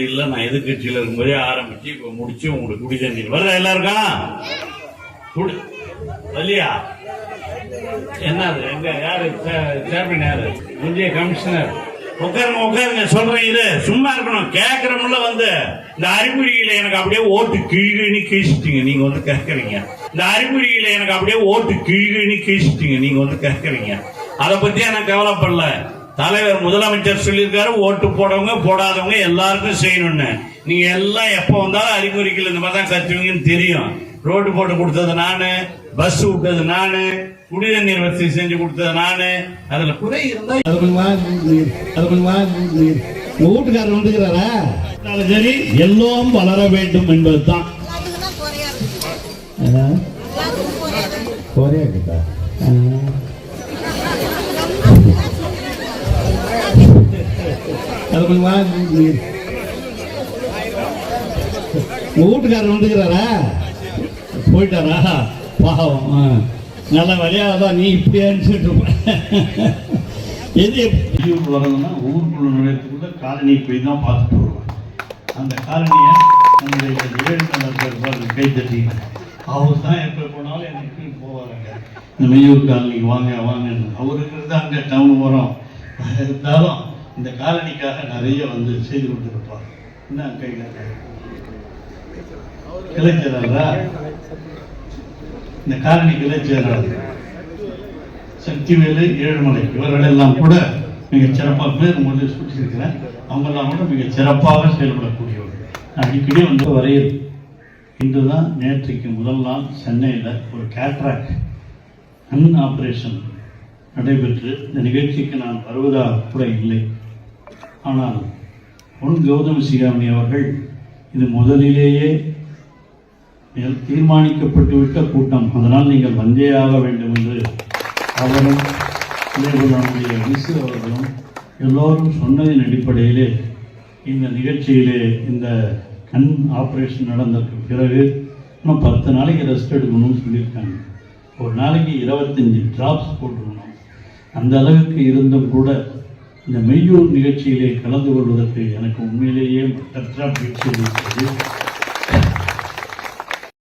இல்லை நான் எதிர்கட்சியில் இருக்கும்போதே ஆரம்பிச்சு இப்போ முடிச்சு உங்களுக்கு குடி தண்ணீர். வருதா எல்லாருக்கும்? இல்லையா என்னது? எங்க யாரு? சேர்மன் யாரு? இந்திய கமிஷனர் உட்காருங்க உட்காருங்க சொல்றேன் இது சும்மா இருக்கணும். கேட்கறமுள்ள வந்து இந்த அறிகுறியில எனக்கு அப்படியே ஓட்டு கீழே கீழ்ச்சிட்டீங்க நீங்க வந்து கேட்கறீங்க இந்த அறிகுறியில எனக்கு அப்படியே ஓட்டு கீழே கீழ்ச்சிட்டீங்க நீங்க வந்து கேட்கறீங்க அதை பத்தி எனக்கு கவலைப்படல. தலைவர் முதலமைச்சர் சொல்லியிருக்காரு ஓட்டு போடவங்க போடாதவங்க எல்லாருக்கும் செய்யணும்னு. நீங்க எல்லாம் எப்ப வந்தாலும் அறிகுறிகள் இந்த மாதிரி தான் கத்துவீங்கன்னு தெரியும். ரோடு போட்டு கொடுத்தது நானு பஸ் விட்டது நானு குடிநீர் வசதி செஞ்சு கொடுத்தது நானு அதுல குறை இருந்தா அது கொஞ்சம் வா நீர் அது கொஞ்சம் வா நீர். உங்க வீட்டுக்காரர் வந்துக்கிறாரா? சரி எல்லோரும் வளர வேண்டும் என்பதுதான். குறையா இருக்கு. அது கொஞ்சம் வா வீட்டுக்காரர் வந்துக்கிறாரா? போயிட்டாரா? பாவம். ஆ. நல்ல வழியாதான் நீ இப்படியா அனுப்பிச்சுட்டு எது வெளியூர் வரணும்னா ஊருக்குள்ள நுழையத்துக்குள்ள காலனி போய் தான் பார்த்துட்டு வருவேன் அந்த காலனியை நம்முடைய ஜெயலலிதா கை தட்டி அவர் தான் எப்போ போனாலும் எனக்கு போவாருங்க. இந்த மெய்யூர் காலனிக்கு வாங்க வாங்கன்னு. அவர் இருக்கிறது அங்கே டவுன் வரும் இருந்தாலும் இந்த காலனிக்காக நிறைய வந்து செய்து கொண்டிருப்பார் என்ன கையில் கிளைச்சரா இந்த காலனி கிளைச்சரார் சக்திவேலு ஏழுமலை இவர்கள் எல்லாம் கூட மிக சிறப்பாக பேர் முதலில் சுட்டியிருக்கிறேன் அவங்கெல்லாம் கூட மிக சிறப்பாக செயல்படக்கூடியவர்கள். நான் அடிக்கடி வந்து வரையில் இன்று தான் நேற்றைக்கு முதல் நாள் சென்னையில் ஒரு கேட்ராக்ட் கண் ஆப்ரேஷன் நடைபெற்று இந்த நிகழ்ச்சிக்கு நான் வருவதாக கூட இல்லை. ஆனால் பொன் கௌதம் சிகாமணி அவர்கள் இது முதலிலேயே தீர்மானிக்கப்பட்டுவிட்ட கூட்டம். அதனால் நீங்கள் வந்தே ஆக வேண்டும் என்று அவரும் நம்முடைய விசு அவர்களும் எல்லோரும் சொன்னதின் அடிப்படையிலே இந்த நிகழ்ச்சியிலே இந்த கண் ஆப்ரேஷன் நடந்ததுக்கு பிறகு இன்னும் பத்து நாளைக்கு ரெஸ்ட் எடுக்கணும்னு சொல்லியிருக்காங்க. ஒரு நாளைக்கு இருபத்தஞ்சி ட்ராப்ஸ் போட்டுருக்கணும் அந்த அளவுக்கு இருந்தும் கூட இந்த மெய்யூர் நிகழ்ச்சியிலே கலந்து கொள்வதற்கு எனக்கு உண்மையிலேயே மற்ற மகிழ்ச்சி இருக்கிறது.